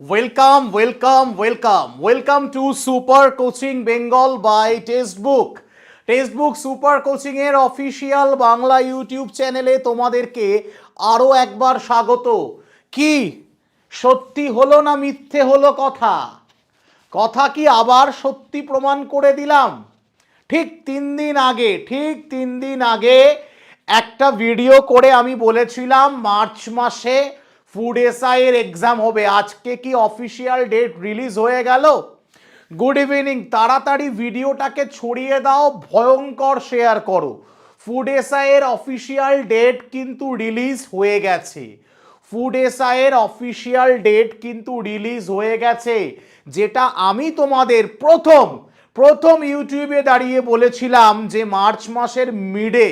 Welcome welcome welcome welcome to Super Coaching Bengal by Text Book Text Book Super কোচিংয়ের official Bangla YouTube চ্যানেলে তোমাদেরকে আরও একবার স্বাগত। কি? সত্যি হলো না মিথ্যে হলো কথা? কথা কি আবার সত্যি প্রমাণ করে দিলাম? ঠিক তিন দিন আগে, ঠিক তিন দিন আগে একটা ভিডিও করে আমি বলেছিলাম মার্চ মাসে ফুড এসআই এর এক্সাম হবে। আজকে কি অফিসিয়াল ডেট রিলিজ হয়ে গেল? গুড ইভিনিং তাড়াতাড়ি ভিডিওটাকে ছড়িয়ে দাও, ভয়ঙ্কর শেয়ার করো। ফুড এসআই এর অফিসিয়াল ডেট কিন্তু রিলিজ হয়ে গেছে। ফুড এসআই এর অফিসিয়াল ডেট কিন্তু রিলিজ হয়ে গেছে, যেটা আমি তোমাদের প্রথম প্রথম ইউটিউবে দাঁড়িয়ে বলেছিলাম যে মার্চ মাসের মিডে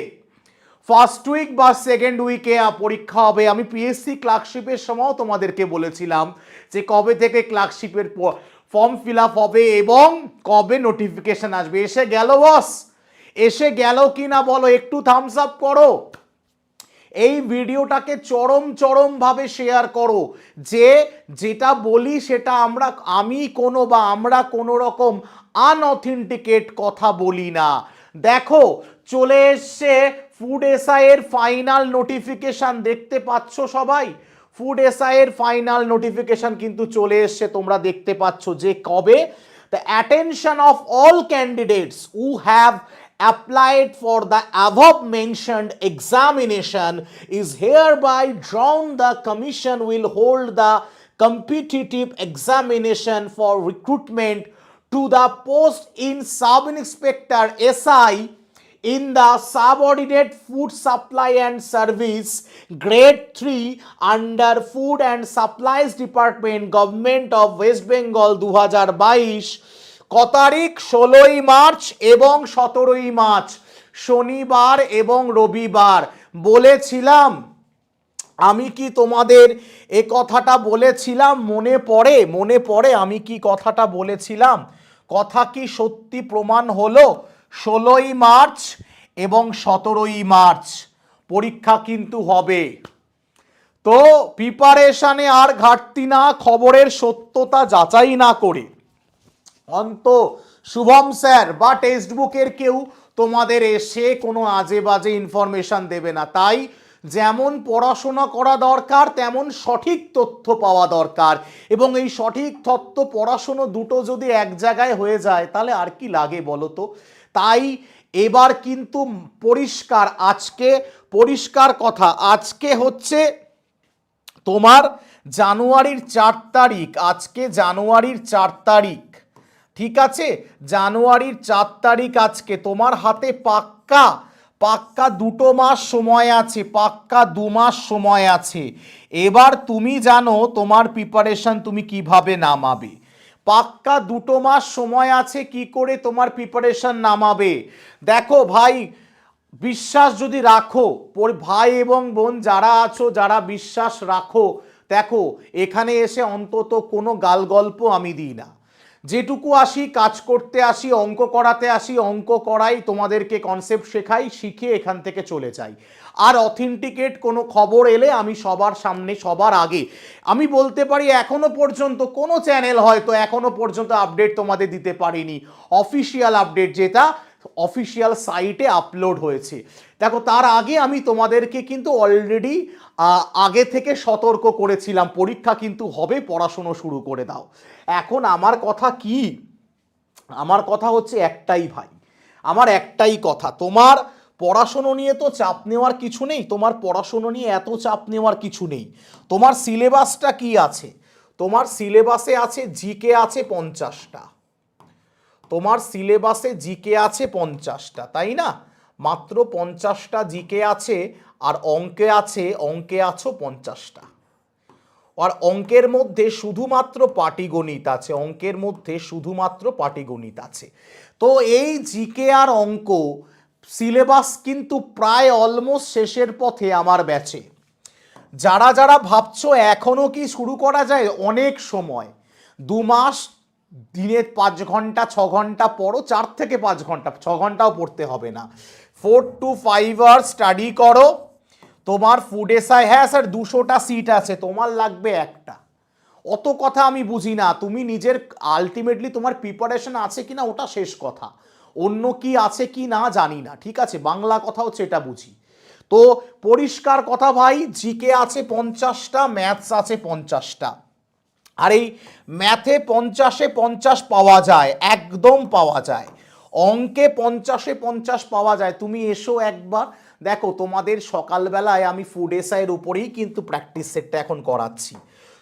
ফার্স্ট উইক বা সেকেন্ড উইকে পরীক্ষা হবে। আমি পিএসসি ক্লার্কশিপের সময়ও তোমাদেরকে বলেছিলাম যে কবে থেকে ক্লার্কশিপের ফর্ম ফিল হবে এবং কবে নোটিফিকেশন আসবে। এসে গেল বস এসে গেল কি না বলো, একটু থামস আপ করো। এই ভিডিওটাকে চরম চরমভাবে শেয়ার করো। যে যেটা বলি সেটা আমরা, আমি কোনো বা আমরা কোনো রকম আনঅথেন্টিকেট কথা বলি না। দেখো, চলে এসছে ফুড এস আই এর ফাইনাল নোটিফিকেশন দেখতে পাচ্ছ সবাই? ফুড এস আই এর ফাইনাল নোটিফিকেশন কিন্তু চলে এসছে, তোমরা দেখতে পাচ্ছ যে কবে? The attention of all candidates who have applied for the above mentioned examination is hereby drawn the commission will hold the competitive examination for recruitment to the post in sub inspector S I in the subordinate food supply and service grade 3 under food and supplies department government of west bengal 2022 ক তারিখ ষোলোই March এবং সতেরোই March শনিবার এবং রবিবার বলেছিলাম আমি কি তোমাদের এ কথাটা বলেছিলাম মনে পড়ে মনে পড়ে আমি কি কথাটা বলেছিলাম কথা কি সত্যি প্রমাণ হলো ষোলোই মার্চ এবং সতেরোই মার্চ। পরীক্ষা কিন্তু হবে। তো প্রিপারেশনে আর ঘাটতি না, খবরের সত্যতা যাচাই না করে। অন্ত, শুভম স্যার বা টেক্সট বুকের কেউ তোমাদের এসে কোনো আজে বাজে ইনফরমেশন দেবে না। তাই যেমন পড়াশোনা করা দরকার, তেমন সঠিক তথ্য পাওয়া দরকার। এবং এই সঠিক তথ্য পড়াশুনো দুটো যদি এক জায়গায় হয়ে যায়, তাহলে আর কি লাগে বলো তো? তাই এবার কিন্তু পরিষ্কার, আজকে পরিষ্কার কথা। আজকে হচ্ছে তোমার জানুয়ারির চার তারিখ। আজকে জানুয়ারির চার তারিখ। ঠিক আছে? জানুয়ারির চার তারিখ আজকে। তোমার হাতে পাক্কা পাক্কা দুটো মাস সময় আছে, পাক্কা দু মাস সময় আছে। এবার তুমি জানো তোমার প্রিপারেশন তুমি কীভাবে নামাবে। পাক্কা দুটো মাস সময় আছে কি করে তোমার প্রিপারেশন নামাবে? দেখো ভাই, বিশ্বাস যদি রাখো ভাই এবং বোন যারা আছো, যারা বিশ্বাস রাখো, দেখো, এখানে এসে অন্তত কোনো গাল গল্প আমি দিই না। যেটুকু আসি, কাজ করতে আসি, অঙ্ক করাতে আসি, অঙ্ক করাই তোমাদেরকে কনসেপ্ট শেখাই শিখে এখান থেকে চলে যাই। আর অথেন্টিকেট কোনো খবর এলে আমি সবার সামনে, সবার আগে। আমি বলতে পারি, এখনও পর্যন্ত কোনো চ্যানেল হয়তো এখনও পর্যন্ত আপডেট তোমাদের দিতে পারিনি। অফিসিয়াল আপডেট যেটা অফিসিয়াল সাইটে আপলোড হয়েছে। দেখো, তার আগে আমি তোমাদেরকে কিন্তু অলরেডি আগে থেকে সতর্ক করেছিলাম, পরীক্ষা কিন্তু হবে, পড়াশুনো শুরু করে দাও। এখন আমার কথা কি? আমার কথা হচ্ছে একটাই ভাই। আমার একটাই কথা, তোমার পড়াশুনো নিয়ে তো চাপ নেওয়ার কিছু নেই, তোমার পড়াশুনো নিয়ে এত চাপ নেওয়ার কিছু নেই। তোমার সিলেবাসটা কি আছে? তোমার সিলেবাসে আছে জিকে আছে পঞ্চাশটা। তোমার সিলেবাসে জিকে আছে পঞ্চাশটা, তাই না? মাত্র পঞ্চাশটা জিকে আছে আর অঙ্কে আছে, অঙ্কে আছো পঞ্চাশটা। আর অঙ্কের মধ্যে শুধুমাত্র পাটিগণিত আছে, অঙ্কের মধ্যে শুধুমাত্র পাটিগণিত আছে। তো এই জিকে আর অঙ্ক সিলেবাস কিন্তু প্রায় অলমোস্ট শেষের পথে আমার ব্যাচে। যারা যারা ভাবছ এখনও কি শুরু করা যায়, অনেক সময়। দু মাস দিনে পাঁচ ঘণ্টা, ছ ঘণ্টা পড়ো, চার থেকে পাঁচ ঘণ্টা, ছ ঘন্টাও পড়তে হবে না। Four to five hour study করো। তোমার ফুড এসআই হ্যাঁ স্যার দুশোটা সিট আছে, তোমার লাগবে একটা। অত কথা আমি বুঝি না। তুমি নিজের আলটিমেটলি তোমার প্রিপারেশন আছে কি না ওটা শেষ কথা। অন্য কি আছে কি না জানি না, ঠিক আছে? বাংলা কথা হচ্ছে এটা বুঝি। তো পরিষ্কার কথা ভাই, জিকে আছে পঞ্চাশটা ম্যাথস আছে পঞ্চাশটা। আর এই ম্যাথে পঞ্চাশে পঞ্চাশ পাওয়া যায়, একদম পাওয়া যায়। অঙ্কে পঞ্চাশে পঞ্চাশ পাওয়া যায়। তুমি এসো একবার। দেখো, তোমাদের সকালবেলায় আমি ফুড এসআইয়ের উপরেই কিন্তু প্র্যাকটিস সেটটা এখন করাচ্ছি।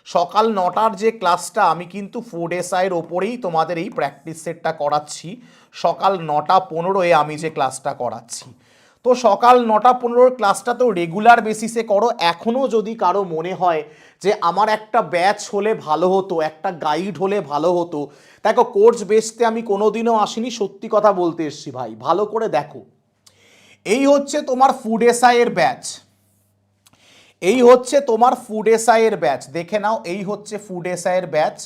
সকাল নটার যে ক্লাসটা আমি কিন্তু ফুড এসআইয়ের ওপরেই তোমাদের এই প্র্যাকটিস সেটটা করাচ্ছি। সকাল নটা পনেরোয় আমি যে ক্লাসটা করাচ্ছি। তো সকাল নটা পনেরোর ক্লাসটা তো রেগুলার বেসিসে করো। এখনও যদি কারও মনে হয় যে আমার একটা ব্যাচ হলে ভালো হতো, একটা গাইড হলে ভালো হতো, দেখো কোর্স বেসতে আমি কোনোদিনও আসিনি, সত্যি কথা বলতে এসছি ভাই, ভালো করে দেখো। এই হচ্ছে তোমার ফুড এসআইয়ের ব্যাচ এই হচ্ছে তোমার ফুড এসআইয়ের ব্যাচ দেখে নাও, এই হচ্ছে ফুড এসআইয়ের ব্যাচ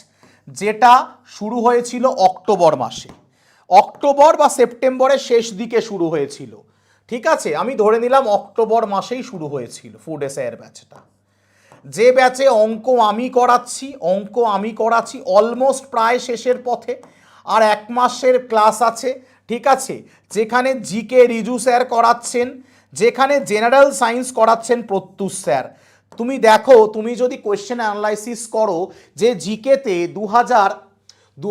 যেটা শুরু হয়েছিল অক্টোবর মাসে। অক্টোবর বা সেপ্টেম্বরের শেষ দিকে শুরু হয়েছিল। ঠিক আছে, আমি ধরে নিলাম অক্টোবর মাসেই শুরু হয়েছিল ফুড এসআইয়ের ব্যাচটা যে ব্যাচে অঙ্ক আমি করাচ্ছি, অঙ্ক আমি করাচ্ছি অলমোস্ট প্রায় শেষের পথে, আর এক মাসের ক্লাস আছে, ঠিক আছে, যেখানে জিকে রিজু স্যার করাচ্ছেন, যেখানে জেনারেল সায়েন্স করাচ্ছেন প্রত্যুষ স্যার। তুমি দেখো, তুমি যদি কোয়েশ্চেন অ্যানালাইসিস করো, যে জিকেতে দু হাজার দু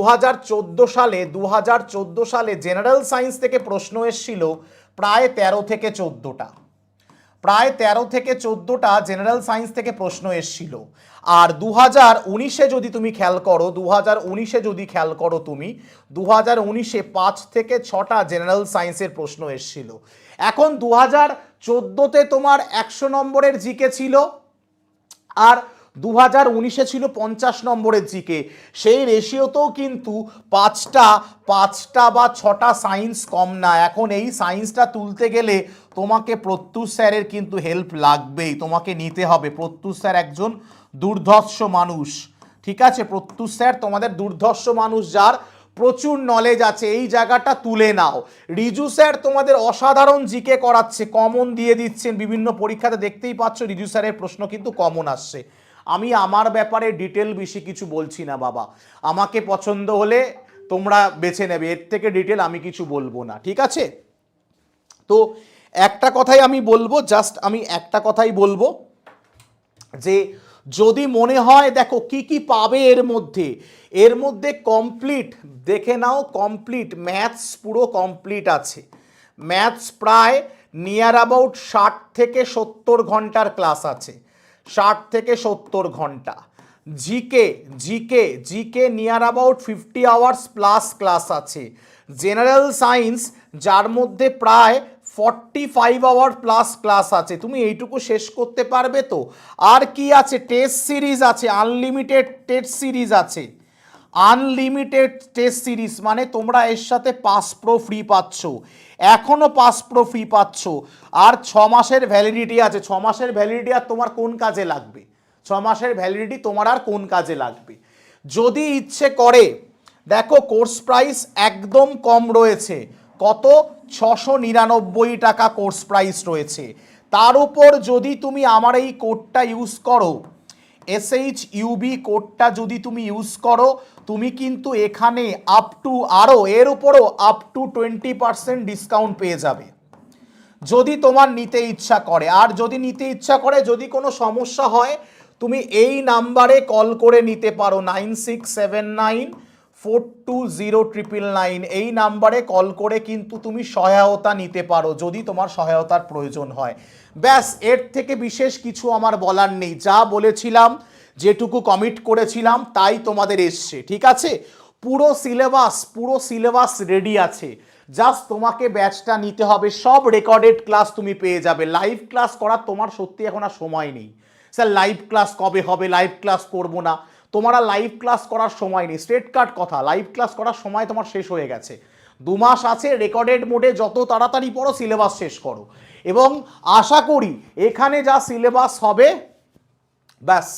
সালে দু হাজার চোদ্দ সালে জেনারেল সায়েন্স থেকে প্রশ্ন এসেছিল প্রায় তেরো থেকে চোদ্দোটা। প্রায় তেরো থেকে চোদ্দোটা জেনারেল সায়েন্স থেকে প্রশ্ন এসছিল। আর দু হাজার উনিশে যদি তুমি খেয়াল করো দু হাজার উনিশে যদি খেয়াল করো তুমি দু হাজার উনিশে পাঁচ থেকে ছটা জেনারেল সায়েন্সের প্রশ্ন এসছিল। এখন দু হাজার চোদ্দোতে তোমার একশো নম্বরের জিকে ছিল, আর দু হাজার উনিশে ছিল পঞ্চাশ নম্বরের জিকে। সেই রেশিওতেও কিন্তু পাঁচটা পাঁচটা বা ছটা সায়েন্স কম না। এখন এই সায়েন্সটা তুলতে গেলে তোমাকে প্রত্যুষ স্যারের কিন্তু হেল্প লাগবেই। তোমাকে নিতে হবে। প্রত্যুষ স্যার একজন দুর্ধর্ষ মানুষ। ঠিক আছে? প্রত্যুষ স্যার তোমাদের দুর্ধর্ষ মানুষ যার প্রচুর নলেজ আছে। এই জায়গাটা তুলে নাও। রিজু স্যার তোমাদের অসাধারণ জিকে করাচ্ছে। কমন দিয়ে দিচ্ছেন। বিভিন্ন পরীক্ষাতে দেখতেই পাচ্ছ রিজু স্যারের প্রশ্ন কিন্তু কমন আসছে। আমি আমার ব্যাপারে ডিটেল বেশি কিছু বলছি না, বাবা। আমাকে পছন্দ হলে তোমরা বেছে নেবে, এর থেকে ডিটেল আমি কিছু বলব না, ঠিক আছে? তো একটা কথাই আমি বলব জাস্ট আমি একটা কথাই বলব, যে যদি মনে হয়, দেখো, কি কি পাবে এর মধ্যে এর মধ্যে কমপ্লিট দেখে নাও কমপ্লিট ম্যাথস পুরো কমপ্লিট আছে। ম্যাথস প্রায় নিয়ার অ্যাবাউট ষাট থেকে সত্তর ঘণ্টার ক্লাস আছে। ষাট থেকে সত্তর ঘণ্টা। GK GK GK near about fifty hours plus class আছে। জেনারেল সায়েন্স যার মধ্যে প্রায় forty five hour plus class আছে। তুমি এইটুকু শেষ করতে পারবে তো? আর কি আছে? টেস্ট সিরিজ আছে আনলিমিটেড টেস্ট সিরিজ আছে। আনলিমিটেড টেস্ট সিরিজ মানে তোমরা এর সাথে পাস প্রো ফ্রি পাচ্ছ। এখনও পাস প্রো ফ্রি পাচ্ছ। আর ছ মাসের ভ্যালিডিটি আছে। ছ মাসের ভ্যালিডিটি আর তোমার কোন কাজে লাগবে? ছ মাসের ভ্যালিডিটি তোমার আর কোন কাজে লাগবে? যদি ইচ্ছে করে, দেখো কোর্স প্রাইস একদম কম রয়েছে। কত? ছশো নিরানব্বই টাকা কোর্স প্রাইস রয়েছে। তার উপর যদি তুমি আমার এই কোডটা ইউজ করো এসএইচ ইউবি কোডটা যদি তুমি ইউজ করো, তুমি কিন্তু এখানে আপ টু আরও এর উপরও up to twenty percent discount পেয়ে যাবে। যদি তোমার নিতে ইচ্ছা করে, আর যদি নিতে ইচ্ছা করে, যদি কোনো সমস্যা হয়, তুমি এই নাম্বারে কল করে নিতে পারো nine six seven nine four two zero triple nine এই নাম্বারে কল করে কিন্তু তুমি সহায়তা নিতে পারো যদি তোমার সহায়তার প্রয়োজন হয়। ব্যাস, এর থেকে বিশেষ কিছু আমার বলার নেই। যা বলেছিলাম, যেটুকু কমিট করেছিলাম, তাই তোমাদের এসছে, ঠিক আছে? পুরো সিলেবাস পুরো সিলেবাস রেডি আছে। জাস্ট তোমাকে ব্যাচটা নিতে হবে। সব রেকর্ডেড ক্লাস তুমি পেয়ে যাবে। লাইভ ক্লাস করার তোমার সত্যি এখন আর সময় নেই। স্যার লাইভ ক্লাস কবে হবে? লাইভ ক্লাস করব না। তোমার লাইভ ক্লাস করার সময় নেই স্ট্রেট কাট কথা। লাইভ ক্লাস করার সময় তোমার শেষ হয়ে গেছে। দু মাস আছে রেকর্ডেড মোডে যত তাড়াতাড়ি পড়ো সিলেবাস শেষ করো। এবং আশা করি এখানে যা সিলেবাস হবে, ব্যাস,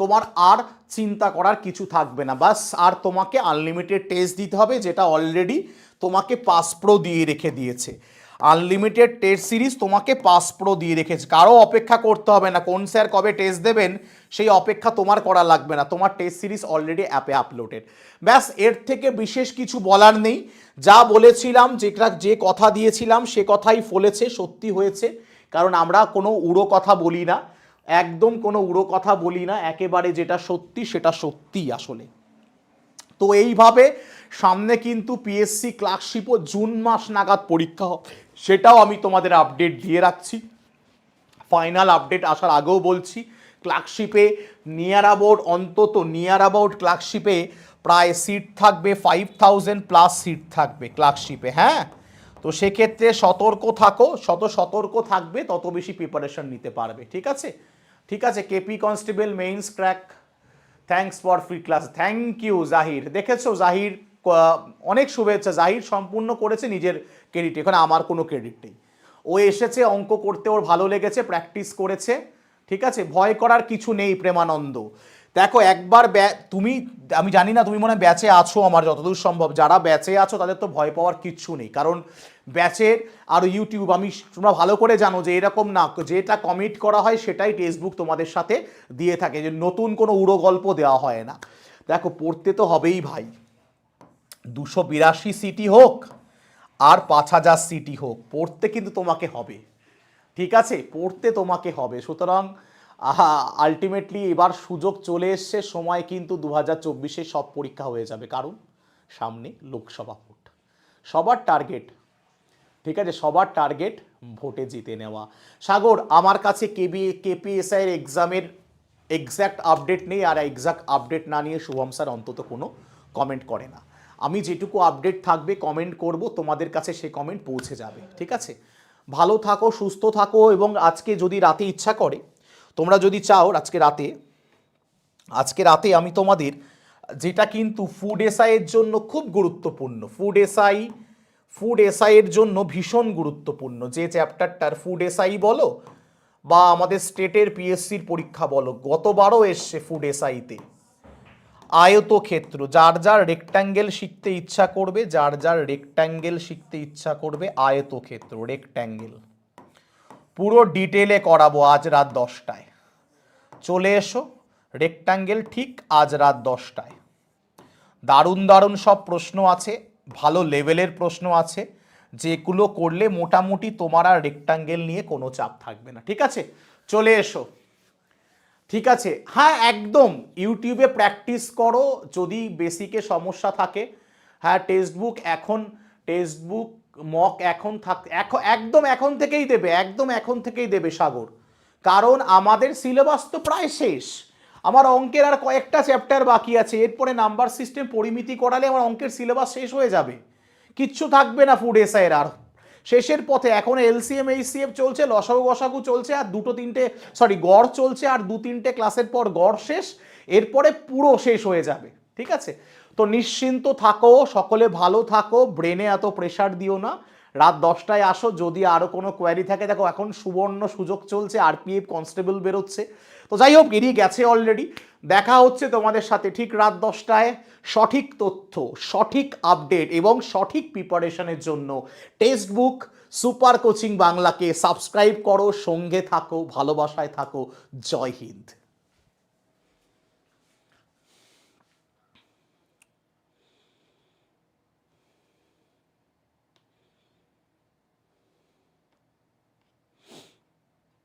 তোমার আর চিন্তা করার কিছু থাকবে না। বাস আর তোমাকে আনলিমিটেড টেস্ট দিতে হবে, যেটা অলরেডি তোমাকে পাসপ্রো দিয়ে রেখে দিয়েছে। আনলিমিটেড টেস্ট সিরিজ তোমাকে পাস প্রো দিয়ে রেখেছে। কারও অপেক্ষা করতে হবে না। কোন স্যার কবে টেস্ট দেবেন, সেই অপেক্ষা তোমার করা লাগবে না। তোমার টেস্ট সিরিজ অলরেডি অ্যাপে আপলোডেড ব্যাস, এর থেকে বিশেষ কিছু বলার নেই। যা বলেছিলাম যেটা যে কথা দিয়েছিলাম, সে কথাই ফলেছে, সত্যি হয়েছে। কারণ আমরা কোনো উড়ো কথা বলি না। একদম কোনো উড়ো কথা বলি না। একেবারে যেটা সত্যি, সেটা সত্যি আসলে। তো এইভাবে সামনে কিন্তু পিএসসি ক্লার্কশিপও জুন মাস নাগাদ পরীক্ষা হবে। সেটাও আমি তোমাদের আপডেট দিয়ে রাখছি। ফাইনাল আপডেট আসার আগেও বলছি ক্লার্কশিপে নিয়ার অ্যাবাউট অন্তত নিয়ার অ্যাবাউট ক্লার্কশিপে প্রায় সিট থাকবে ফাইভ থাউজেন্ড প্লাস সিট থাকবে ক্লার্কশিপে হ্যাঁ? তো সেক্ষেত্রে সতর্ক থাকো শত সতর্ক থাকবে তত বেশি প্রিপারেশন নিতে পারবে, ঠিক আছে? ঠিক আছে KP constable mains crack thanks for free class thank you Zahir দেখেছ জাহির অনেক শুভেচ্ছা। জাহির সম্পূর্ণ করেছে নিজের ক্রেডিট এখানে আমার কোনো ক্রেডিট নেই। ও এসেছে, অঙ্ক করতে ওর ভালো লেগেছে প্র্যাকটিস করেছে। ঠিক আছে? ভয় করার কিছু নেই, প্রেমানন্দ। দেখো, একবার ব্যা- তুমি, আমি জানি না তুমি মনে হয় ব্যাচে আছো আমার, যতদূর সম্ভব। যারা ব্যাচে আছো, তাদের তো ভয় পাওয়ার কিচ্ছু নেই। কারণ ব্যাচের আর ইউটিউব, আমি তোমরা ভালো করে জানো যে এরকম না, যেটা কমিট করা হয় সেটাই টেক্সটবুক তোমাদের সাথে দিয়ে থাকে, যে নতুন কোনো উড়ো গল্প দেওয়া হয় না। দেখো, পড়তে তো হবেই ভাই। দুশো বিরাশি সিটি হোক আর পাঁচ হাজার সিটি হোক, পড়তে কিন্তু তোমাকে হবে। ঠিক আছে? পড়তে তোমাকে হবে। সুতরাং আলটিমেটলি এবার সুযোগ চলে এসছে, সময় কিন্তু দু হাজার চব্বিশে সব পরীক্ষা হয়ে যাবে। কারণ, সামনে লোকসভা ভোট। সবার টার্গেট ঠিক আছে? সবার টার্গেট ভোটে জিতে নেওয়া। সাগর, আমার কাছে কেবি কেপিএসআই এর এক্সামের এক্স্যাক্ট আপডেট নেই আর এক্সাক্ট আপডেট না নিয়ে শুভম স্যার অন্তত কোনো কমেন্ট করে না। আমি যেটুকু আপডেট থাকবে কমেন্ট করব, তোমাদের কাছে সে কমেন্ট পৌঁছে যাবে। ঠিক আছে? ভালো থাকো, সুস্থ থাকো এবং আজকে যদি রাতে ইচ্ছা করে, তোমরা যদি চাও আজকে রাতে আজকে রাতে আমি তোমাদের যেটা কিন্তু ফুড এসআইয়ের জন্য খুব গুরুত্বপূর্ণ। ফুড এসআই ফুড এসআইয়ের জন্য ভীষণ গুরুত্বপূর্ণ। যে চ্যাপ্টারটার ফুড এসআই বলো বা আমাদের স্টেটের পিএসসির পরীক্ষা বলো, গতবারও এসছে ফুড এসআইতে আয়তক্ষেত্র, যার যার রেক্ট্যাঙ্গেল শিখতে ইচ্ছা করবে, যার যার রেক্ট্যাঙ্গেল শিখতে ইচ্ছা করবে, আয়তক্ষেত্র রেক্ট্যাঙ্গেল পুরো ডিটেলে করাবো আজ রাত দশটায়। চলে এসো রেক্ট্যাঙ্গেল ঠিক আজ রাত দশটায়। দারুণ দারুণ সব প্রশ্ন আছে। ভালো লেভেলের প্রশ্ন আছে, যেগুলো করলে মোটামুটি তোমার আর রেক্টাঙ্গেল নিয়ে কোনো চাপ থাকবে না। ঠিক আছে? চলে এসো। ঠিক আছে? হ্যাঁ একদম। ইউটিউবে প্র্যাকটিস করো, যদি বেসিকে সমস্যা থাকে। হ্যাঁ টেক্সট বুক এখন টেক্সট বুক মক এখন থাক, এখন, একদম এখন থেকেই দেবে, একদম এখন থেকেই দেবে সাগর। কারণ আমাদের সিলেবাস তো প্রায় শেষ। আমার অঙ্কের আর কয়েকটা চ্যাপ্টার বাকি আছে, এরপরে নাম্বার সিস্টেম পরিমিতি করালে আমার অঙ্কের সিলেবাস শেষ হয়ে যাবে। কিচ্ছু থাকবে না ফুড এসআইয়ের আর। শেষের পথে এখন এলসিএম এইচসিএফ চলছে, লসাগু গসাগু চলছে, আর দুটো তিনটে সরি গড় চলছে, আর দু তিনটে ক্লাসের পর গড় শেষ, এরপরে পুরো শেষ হয়ে যাবে, ঠিক আছে? তো নিশ্চিন্ত থাকো, সকলে ভালো থাকো ব্রেনে এত প্রেশার দিও না। রাত দশটায় আসো, যদি আরও কোনো কোয়ারি থাকে, দেখো এখন সুবর্ণ সুযোগ চলছে আরপিএফ কনস্টেবল বেরোচ্ছে। তো যাই হোক এরই গেছে অলরেডি দেখা হচ্ছে তোমাদের সাথে ঠিক রাত দশটায়। সঠিক তথ্য, সঠিক আপডেট এবং সঠিক প্রিপারেশনের জন্য টেক্সট বুক সুপার কোচিং বাংলাকে সাবস্ক্রাইব করো, সঙ্গে থাকো, ভালোবাসায় থাকো। জয় হিন্দ।